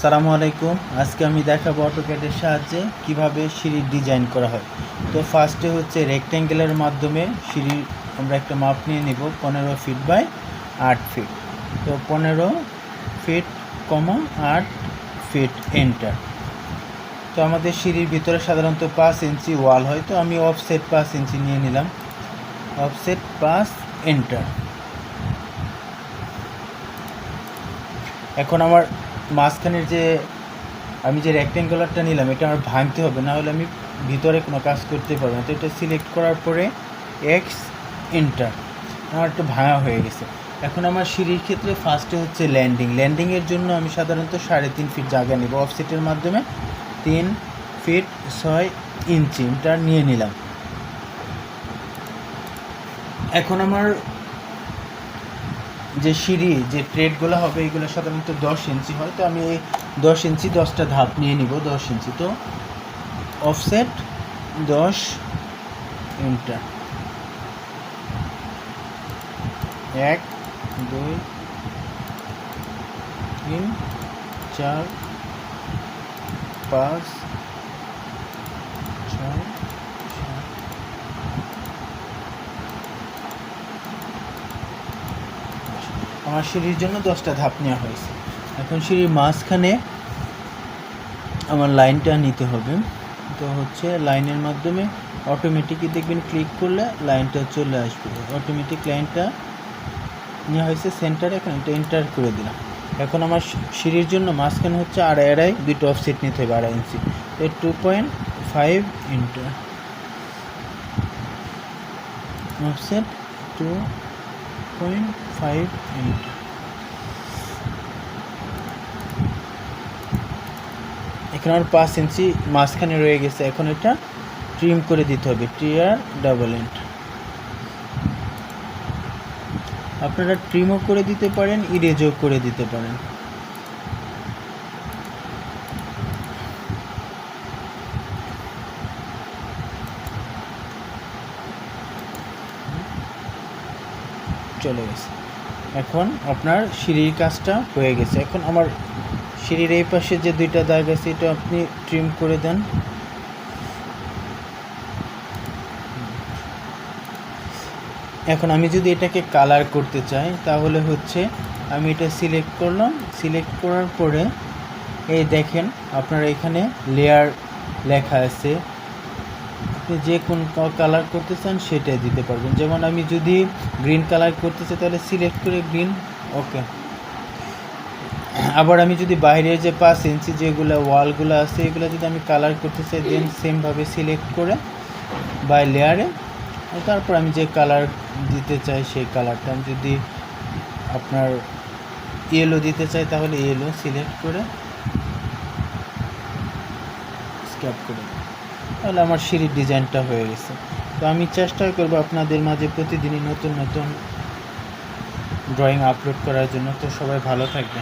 সালামু আলাইকুম। আজকে আমি দেখাবো অটোক্যাডের সাহায্যে কীভাবে সিঁড়ির ডিজাইন করা হয়। তো ফার্স্টে হচ্ছে রেক্ট্যাঙ্গেলের মাধ্যমে সিঁড়ির আমরা একটা মাপ নিয়ে নিব, পনেরো ফিট বাই আট ফিট তো পনেরো ফিট কমা আট ফিট এন্টার তো আমাদের সিঁড়ির ভিতরে সাধারণত পাঁচ ইঞ্চি ওয়াল হয়, তো আমি অফসেট পাঁচ ইঞ্চি নিয়ে নিলাম। অফসেট পাঁচ এন্টার এখন আমার মাঝখানের যে আমি যে রেক্ট্যাঙ্গুলারটা নিলাম, এটা আমার ভাঙতে হবে না হলে আমি ভিতরে কোনো কাজ করতে পারব না। তো এটা সিলেক্ট করার পরে এক্স এন্টার আমার একটু ভাঙা হয়ে গেছে। এখন আমার সিঁড়ির ক্ষেত্রে ফার্স্টে হচ্ছে ল্যান্ডিং ল্যান্ডিংয়ের জন্য আমি সাধারণত সাড়ে তিন ফিট জায়গা নিব। অফসেটের মাধ্যমে তিন ফিট ছয় ইঞ্চি এটা নিয়ে নিলাম। এখন আমার যে সিঁড়ি, যে ট্রেডগুলো হবে, এগুলো সাধারণত দশ ইঞ্চি হয়। তো আমি এই দশ ইঞ্চি দশটা ধাপ নিয়ে নিব, দশ ইঞ্চি। তো অফসেট দশ ইন্টার। এক, দুই, তিন, চার, পাঁচ ছয় সাত আমার সিঁড়ির জন্য দশটা ধাপ নেওয়া হয়েছে। এখন সিঁড়ির মাঝখানে আমার লাইনটা নিতে হবে। তো হচ্ছে লাইনের মাধ্যমে অটোমেটিকই দেখবেন ক্লিক করলে লাইনটা চলে আসবে। অটোমেটিক লাইনটা নেওয়া হয়েছে সেন্টারে এখন এটা এন্টার করে দিলাম। এখন আমার সিঁড়ির জন্য মাঝখানে হচ্ছে আড়াই আড়াই, দুটো অফসেট নিতে হবে আড়াই ইঞ্চি এর two point five inter offset two point five inter এখানে আমার পাঁচ ইঞ্চি মাঝখানে রয়ে গেছে। এখন এটা ট্রিম করে দিতে হবে টিআর ডাবল এন্ট আপনারা ট্রিমও করে দিতে পারেন ইরেজও করে দিতে পারেন। চলে গেছে। এখন আপনার সিঁড়ির কাজটা হয়ে গেছে। এখন আমার সিঁড়ির এই পাশে যে দুইটা দাগ আছে, এটা আপনি ট্রিম করে দেন। এখন আমি যদি এটাকে কালার করতে চাই, তাহলে হচ্ছে আমি এটা সিলেক্ট করলাম। সিলেক্ট করার পরে, এই দেখেন, আপনার এখানে লেয়ার লেখা আছে। আপনি যে কোন কালার করতে চান সেটাই দিতে পারবেন যেমন আমি যদি গ্রিন কালার করতে চাই, তাহলে সিলেক্ট করে গ্রিন ওকে আবার আমি যদি বাইরের যে পাঁচ ইঞ্চি যেগুলো ওয়ালগুলো আছে, এগুলো যদি আমি কালার করতে চাই দেন সেমভাবে সিলেক্ট করে বাই লেয়ারে তারপর আমি যে কালার দিতে চাই, সেই কালারটা আমি যদি আপনার ইয়েলো দিতে চাই, তাহলে ইয়েলো সিলেক্ট করে স্ক্যাপ করে। তাহলে আমার সিঁড়ির ডিজাইনটা হয়ে গেছে। তো আমি চেষ্টা করব আপনাদের মাঝে প্রতিদিনই নতুন নতুন ড্রয়িং আপলোড করার জন্য। তো সবাই ভালো থাকবে